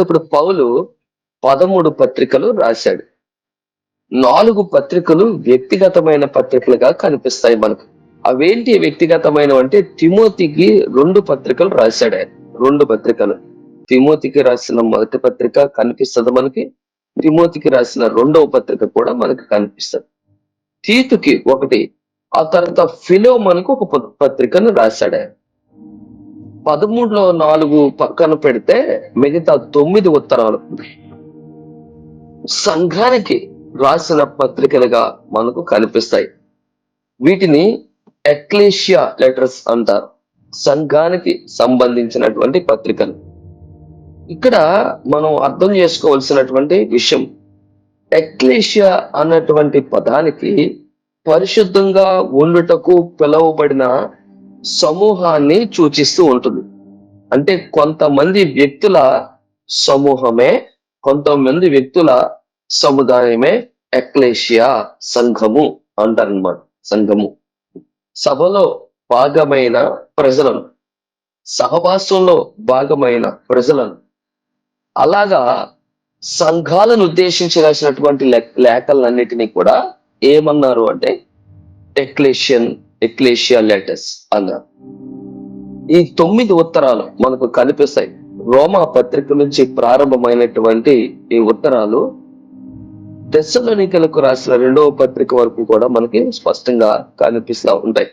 ఇప్పుడు పౌలు పదమూడు పత్రికలు రాశాడు. నాలుగు పత్రికలు వ్యక్తిగతమైన పత్రికలుగా కనిపిస్తాయి మనకు. అవేంటి వ్యక్తిగతమైన అంటే తిమోతికి రెండు పత్రికలు రాశాడు ఆయన. రెండు పత్రికలు. తిమోతికి రాసిన మొదటి పత్రిక కనిపిస్తుంది మనకి. తిమోతికి రాసిన రెండవ పత్రిక కూడా మనకి కనిపిస్తుంది. తీతుకి ఒకటి ఆ తర్వాత ఫిలో మనకు ఒక పత్రికను రాశాడు ఆయన. పదమూడులో నాలుగు పక్కన పెడితే మిగతా తొమ్మిది ఉత్తరాలు. సంఘానికి రాసిన పత్రికలుగా మనకు కనిపిస్తాయి. వీటిని ఎక్లేషియా లెటర్స్ అంటారు. సంఘానికి సంబంధించినటువంటి పత్రికలు. ఇక్కడ మనం అర్థం చేసుకోవాల్సినటువంటి విషయం ఎక్లేషియా అన్నటువంటి పదానికి పరిశుద్ధంగా ఉండుటకు పిలువబడిన సమూహాన్ని సూచిస్తూ ఉంటుంది. అంటే కొంతమంది వ్యక్తుల సమూహమే కొంతమంది వ్యక్తుల సముదాయమే ఎక్లేషియా సంఘము అంటారనమాట సంఘము. సభలో భాగమైన ప్రజలను సహవాసంలో భాగమైన ప్రజలను అలాగా సంఘాలను ఉద్దేశించి రాసినటువంటి లేఖలన్నిటినీ కూడా ఏమన్నారు అంటే ఎక్లేషియన్ ఎక్లేషియా లెటర్స్ అన్నారు ఈ తొమ్మిది ఉత్తరాలు మనకు కనిపిస్తాయి. రోమా పత్రిక నుంచి ప్రారంభమైనటువంటి ఈ ఉత్తరాలు దశలోనికలకు రాసిన రెండవ పత్రిక వరకు కూడా మనకి స్పష్టంగా కనిపిస్తూ ఉంటాయి.